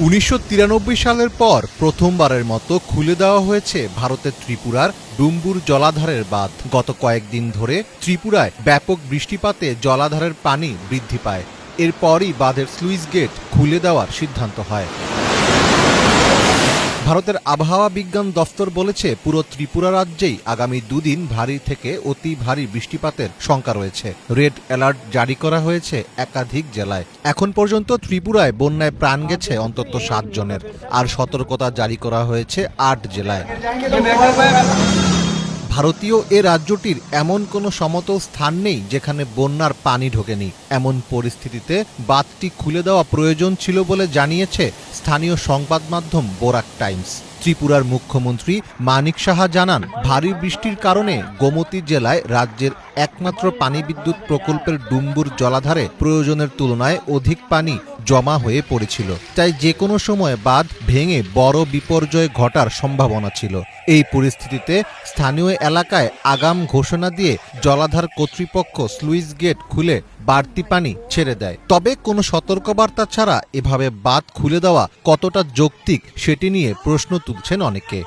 উনিশশো তিরানব্বই সালের পর প্রথমবারের মতো খুলে দেওয়া হয়েছে ভারতের ত্রিপুরার ডুম্বুর জলাধারের বাঁধ। গত কয়েকদিন ধরে ত্রিপুরায় ব্যাপক বৃষ্টিপাতে জলাধারের পানি বৃদ্ধি পায়। এরপরই বাঁধের স্লুইস গেট খুলে দেওয়ার সিদ্ধান্ত হয়। ভারতের আবহাওয়া বিজ্ঞান দফতর বলেছে, পুরো ত্রিপুরা রাজ্যেই আগামী দুদিন ভারী থেকে অতি ভারী বৃষ্টিপাতের শঙ্কা রয়েছে। রেড অ্যালার্ট জারি করা হয়েছে একাধিক জেলায়। এখন পর্যন্ত ত্রিপুরায় বন্যায় প্রাণ গেছে অন্তত সাত জনের। আর সতর্কতা জারি করা হয়েছে আট জেলায়। ভারতীয় এ রাজ্যটির এমন কোনো সমতল স্থান নেই যেখানে বন্যার পানি ঢোকেনি। এমন পরিস্থিতিতে বাঁধটি খুলে দেওয়া প্রয়োজন ছিল বলে জানিয়েছে স্থানীয় সংবাদ মাধ্যম বোরাক টাইমস। ত্রিপুরার মুখ্যমন্ত্রী মানিক সাহা জানান, ভারী বৃষ্টির কারণে গোমতী জেলায় রাজ্যের একমাত্র পানি বিদ্যুৎ প্রকল্পের ডুম্বুর জলাধারে প্রয়োজনের তুলনায় অধিক পানি জমা হয়ে পড়েছিল। তাই যে কোনো সময় বাঁধ ভেঙে বড় বিপর্যয় ঘটার সম্ভাবনা ছিল। এই পরিস্থিতিতে স্থানীয় এলাকায় আগাম ঘোষণা দিয়ে জলাধার কর্তৃপক্ষ স্লুইস গেট খুলে বাড়তি পানি ছেড়ে দেয়। তবে কোনো সতর্কবার্তা ছাড়া এভাবে বাঁধ খুলে দেওয়া কতটা যৌক্তিক সেটি নিয়ে প্রশ্ন তুলছেন অনেকে।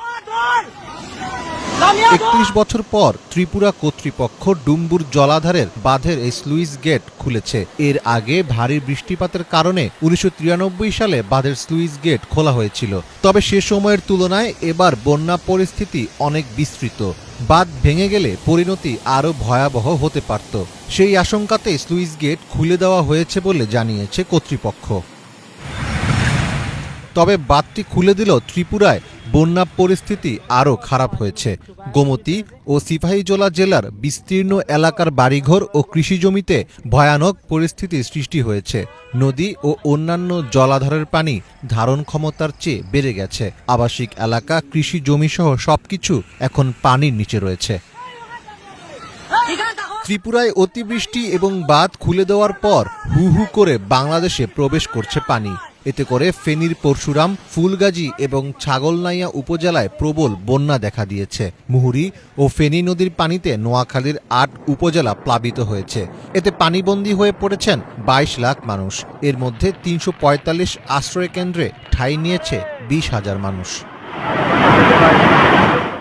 একত্রিশ বছর পর ত্রিপুরা কর্তৃপক্ষ ডুম্বুর জলাধারের বাঁধের এই স্লুইস গেট খুলেছে। এর আগে ভারী বৃষ্টিপাতের কারণে উনিশশো তিরানব্বই সালে বাঁধের স্লুইস গেট খোলা হয়েছিল। তবে সে সময়ের তুলনায় এবার বন্যা পরিস্থিতি অনেক বিস্তৃত। বাঁধ ভেঙে গেলে পরিণতি আরও ভয়াবহ হতে পারত। সেই আশঙ্কাতে স্লুইস গেট খুলে দেওয়া হয়েছে বলে জানিয়েছে কর্তৃপক্ষ। তবে বাঁধটি খুলে দিল ত্রিপুরায় বন্যা পরিস্থিতি আরও খারাপ হয়েছে। গোমতী ও সিপাহীজলা জেলার বিস্তীর্ণ এলাকার বাড়িঘর ও কৃষি জমিতে ভয়ানক পরিস্থিতি সৃষ্টি হয়েছে। নদী ও অন্যান্য জলাধারের পানি ধারণ ক্ষমতার চেয়ে বেড়ে গেছে। আবাসিক এলাকা, কৃষি জমিসহ সবকিছু এখন পানির নিচে রয়েছে। ত্রিপুরায় অতিবৃষ্টি এবং বাঁধ খুলে দেওয়ার পর হু হু করে বাংলাদেশে প্রবেশ করছে পানি। এতে করে ফেনীর পরশুরাম, ফুলগাজী এবং ছাগলনাইয়া উপজেলায় প্রবল বন্যা দেখা দিয়েছে। মুহুরি ও ফেনী নদীর পানিতে নোয়াখালীর আট উপজেলা প্লাবিত হয়েছে। এতে পানিবন্দী হয়ে পড়েছেন বাইশ লাখ মানুষ। এর মধ্যে তিনশো পঁয়তাল্লিশ আশ্রয় কেন্দ্রে ঠাঁই নিয়েছে বিশ হাজার মানুষ।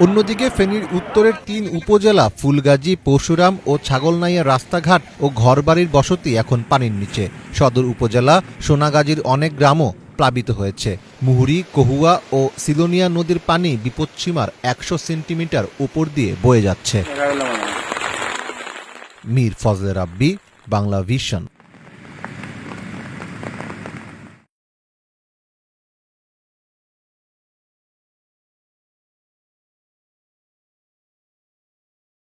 অন্যদিকে ফেনীর উত্তরের তিন উপজেলা ফুলগাজী, পরশুরাম ও ছাগলনাইয়া রাস্তাঘাট ও ঘরবাড়ির বসতি এখন পানির নিচে। সদর উপজেলা সোনাগাজীর অনেক গ্রামও প্লাবিত হয়েছে। মুহুরী, কহুয়া ও সিলোনিয়া নদীর পানি বিপদসীমার একশো সেন্টিমিটার উপর দিয়ে বয়ে যাচ্ছে। মীর ফজলে রাব্বি, বাংলা ভিশন।